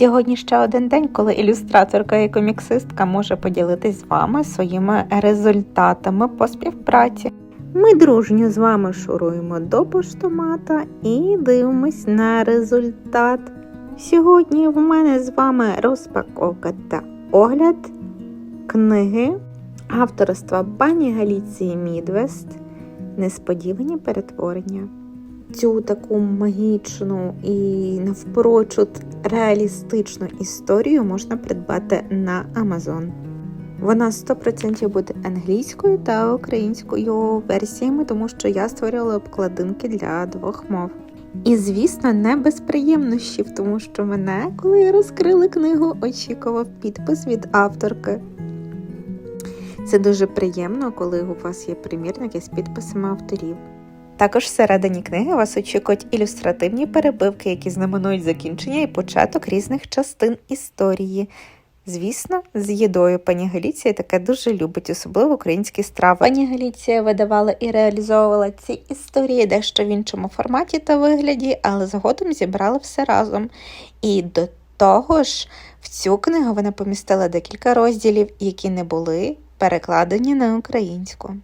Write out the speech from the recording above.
Сьогодні ще один день, коли ілюстраторка і коміксистка може поділитись з вами своїми результатами по співпраці. Ми дружньо з вами шуруємо до поштомата і дивимось на результат. Сьогодні в мене з вами розпаковка та огляд книги авторства пані Галіції Мідвест Несподівані перетворення. Цю таку магічну і навпрочуд реалістичну історію можна придбати на Amazon. Вона 100% буде англійською та українською версіями, тому що я створювала обкладинки для двох мов. І, звісно, не без приємнощів, тому що мене, коли я розкрила книгу, очікував підпис від авторки. Це дуже приємно, коли у вас є примірники з підписами авторів. Також всередині книги вас очікують ілюстративні перебивки, які знаменують закінчення і початок різних частин історії. Звісно, з їдою пані Галіція таке дуже любить, особливо українські страви. Пані Галіція видавала і реалізовувала ці історії дещо в іншому форматі та вигляді, але згодом зібрала все разом. І до того ж, в цю книгу вона помістила декілька розділів, які не були перекладені на українську.